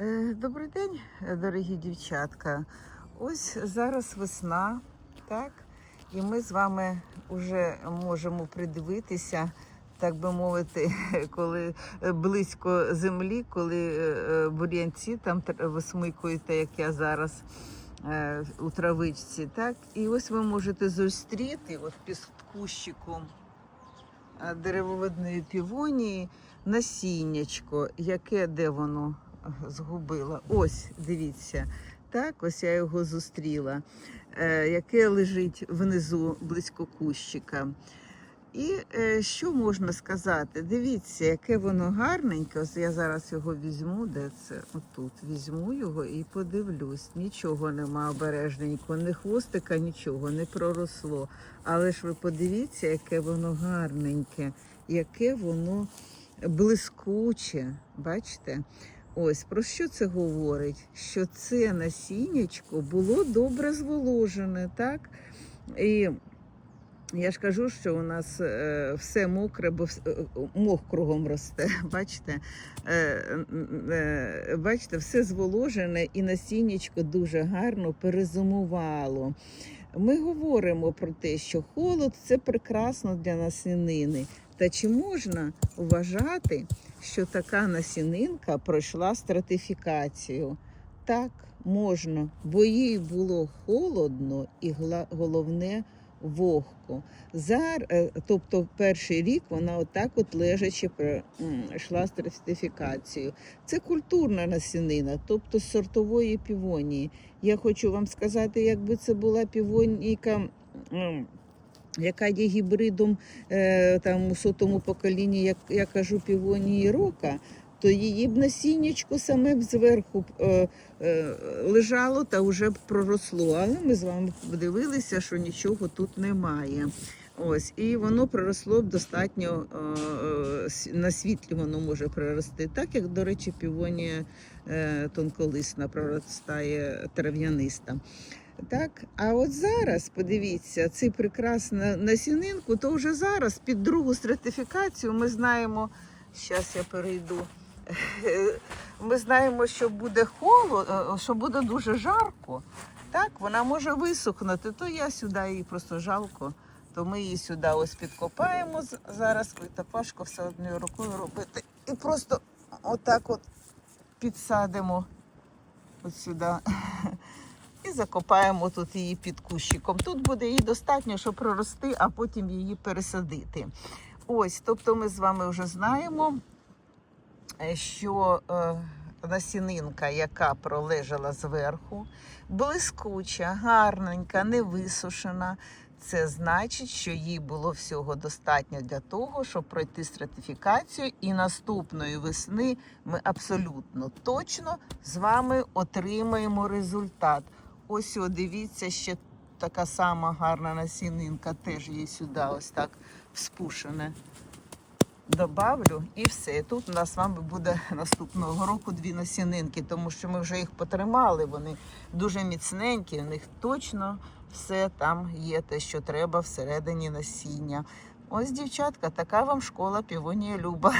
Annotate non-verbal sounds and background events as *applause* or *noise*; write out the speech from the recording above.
Е, Добрий день, дорогі дівчатка. Ось зараз весна, так? І ми з вами вже можемо придивитися, так би мовити, *laughs* коли близько землі, коли е, е, бур'янці там висмикуєте, як я зараз у травичці. Так? І ось ви можете зустріти от під кущиком деревовидної півонії насіннячко, яке де воно згубила. Ось, дивіться, так, ось я його зустріла, е, яке лежить внизу близько кущика. І е, що можна сказати? Дивіться, яке воно гарненьке. Ось я зараз його візьму, де це? Отут. Візьму його і подивлюсь. Нічого нема обережненько, ні хвостика, нічого, не проросло. Але ж ви подивіться, яке воно гарненьке, яке воно блискуче. Бачите? Ось про що це говорить? Що це насіннячко було добре зволожене, так? І я ж кажу, що у нас е, все мокре, бо е, мох кругом росте. *laughs* Бачите? Е, бачите, все зволожене і насіннячко дуже гарно перезимувало. Ми говоримо про те, що холод це прекрасно для насінини. Та чи можна вважати, що така насінинка пройшла стратифікацію? Так, можна, бо їй було холодно і головне вогко. Зар, е, тобто перший рік вона отак от лежачи про- м, йшла стратифікацію. Це культурна насінина, тобто сортової півонії. Я хочу вам сказати, якби це була півонійка. Яка є гібридом е, там у сотому поколінні, як я кажу, півонії рока, то її б насіннячко саме б зверху е, е, лежало та вже б проросло. Але ми з вами подивилися, що нічого тут немає. Ось, і воно проросло б достатньо е, е, на світлі воно може прорости. Так як, до речі, півонія е, тонколисна проростає трав'яниста. Так, а от зараз подивіться, цю прекрасну насінинку, то вже зараз під другу стратифікацію ми знаємо, зараз я перейду. *laughs* Ми знаємо, що буде холод, що буде дуже жарко. Так, вона може висохнути, то я сюди її просто жалко. То ми її сюди ось підкопаємо зараз. Ой, та важко все одною рукою робити. І просто отак от підсадимо от сюди. *laughs* І закопаємо тут її під кущиком. Тут буде її достатньо, щоб прорости, а потім її пересадити. Ось, тобто ми з вами вже знаємо, е, що е, насінинка, яка пролежала зверху, блискуча, гарненька, не висушена. Це значить, що їй було всього достатньо для того, щоб пройти стратифікацію, і наступної весни ми абсолютно точно з вами отримаємо результат. Ось о, дивіться, ще така сама гарна насінинка, теж є сюди, ось так вспушене. Добавлю і все. Тут у нас з вами буде наступного року дві насінинки, тому що ми вже їх потримали. Вони дуже міцненькі, у них точно все там є те, що треба всередині насіння. Ось, дівчатка, така вам школа півонія Люба.